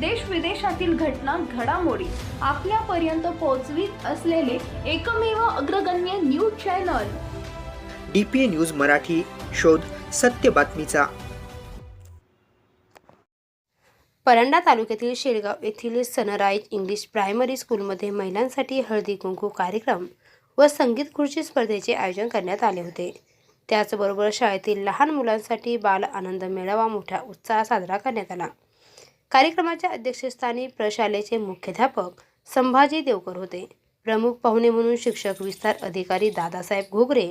देश विदेशातील घटना घडामोडी आपल्यापर्यंत पोहोचवीत असलेले एकमेव अग्रगण्य news channel. D P A news Marathi शोध सत्य बातमीचा. परंडा तालुक्यातील शेळगाव येथील सनराईज इंग्लिश प्रायमरी स्कूलमध्ये महिलांसाठी हळदी कुंकू कार्यक्रम व संगीत खुर्ची स्पर्धेचे आयोजन करण्यात आले होते. त्याचबरोबर शाळेतील लहान मुलांसाठी बाल आनंद मेळावा मोठ्या उत्साहात साजरा करण्यात आला. कार्यक्रमाच्या अध्यक्षस्थानी प्रशालेचे मुख्याध्यापक संभाजी देवकर होते. प्रमुख पाहुणे म्हणून शिक्षक विस्तार अधिकारी दादासाहेब घोगरे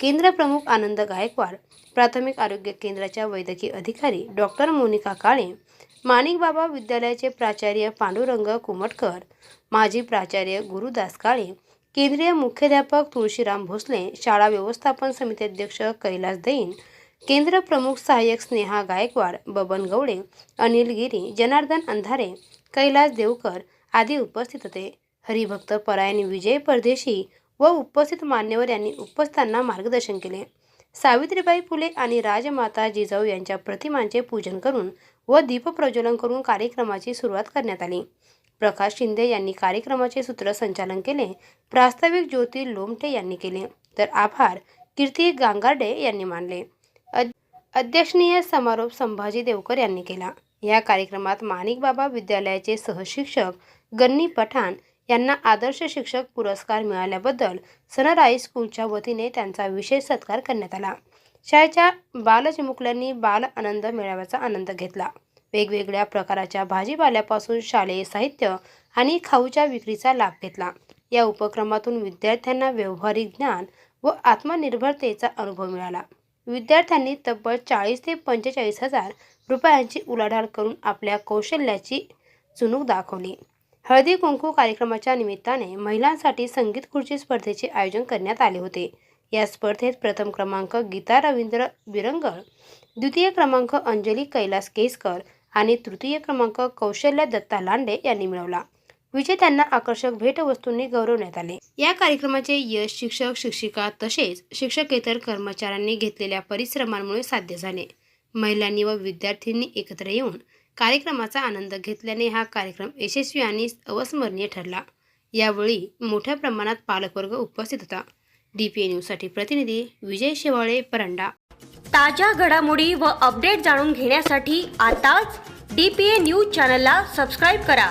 केंद्र प्रमुख आनंद गायकवाड प्राथमिक आरोग्य केंद्राच्या वैद्यकीय अधिकारी डॉक्टर मोनिका काळे माणिक बाबा विद्यालयाचे प्राचार्य पांडुरंग कुमटकर माजी प्राचार्य गुरुदास काळे केंद्रीय मुख्याध्यापक तुळशीराम भोसले शाळा व्यवस्थापन समिती अध्यक्ष कैलास दैन केंद्र प्रमुख सहाय्यक स्नेहा गायकवाड बबन गवडे अनिल गिरी जनार्दन अंधारे कैलास देवकर आदी उपस्थित होते. हरिभक्त परायण विजय परदेशी व उपस्थित मान्यवर यांनी उपस्थांना मार्गदर्शन केले. सावित्रीबाई फुले आणि राजमाता जिजाऊ यांच्या प्रतिमांचे पूजन करून व दीपप्रज्वलन करून कार्यक्रमाची सुरुवात करण्यात आली. प्रकाश शिंदे यांनी कार्यक्रमाचे सूत्रसंचालन केले. प्रास्ताविक ज्योती लोमटे यांनी केले. तर आभार कीर्ती गांगार्डे यांनी मानले. अध्यक्षणीय अध्यक्षनीय समारोप संभाजी देवकर यांनी केला. या कार्यक्रमात माणिक बाबा विद्यालयाचे सहशिक्षक गन्नी पठाण यांना आदर्श शिक्षक पुरस्कार मिळाल्याबद्दल सनराईज स्कूलच्या वतीने त्यांचा विशेष सत्कार करण्यात आला. शाळेच्या बालचिमुकल्यांनी बाल आनंद मेळाव्याचा आनंद घेतला. वेगवेगळ्या प्रकारच्या भाजीपाल्यापासून शालेय साहित्य आणि खाऊच्या विक्रीचा लाभ घेतला. या उपक्रमातून विद्यार्थ्यांना व्यावहारिक ज्ञान व आत्मनिर्भरतेचा अनुभव मिळाला. विद्यार्थ्यांनी तब्बल चाळीस ते पंचेचाळीस हजार रुपयांची उलाढाल करून आपल्या कौशल्याची चुणूक दाखवली. हळदी कुंकू कार्यक्रमाच्या निमित्ताने महिलांसाठी संगीत खुर्ची स्पर्धेचे आयोजन करण्यात आले होते. या स्पर्धेत प्रथम क्रमांक गीता रवींद्र बिरंगळ द्वितीय क्रमांक अंजली कैलास केसकर आणि तृतीय क्रमांक कौशल्य दत्ता लांडे यांनी मिळवला. विजेत्यांना आकर्षक भेटवस्तूंनी गौरवण्यात आले. या कार्यक्रमाचे यश शिक्षक शिक्षिका तसेच शिक्षकेतर कर्मचाऱ्यांनी घेतलेल्या परिश्रमांमुळे साध्य झाले. महिलांनी व विद्यार्थ्यांनी एकत्र येऊन कार्यक्रमाचा आनंद घेतल्याने हा कार्यक्रम यशस्वी आणि अविस्मरणीय ठरला. यावेळी मोठ्या प्रमाणात पालकवर्ग उपस्थित होता. डी पी ए न्यूजसाठी प्रतिनिधी विजय शेवाळे परंडा. ताज्या घडामोडी व अपडेट जाणून घेण्यासाठी आताच डी पी ए न्यूज चॅनलला सबस्क्राईब करा.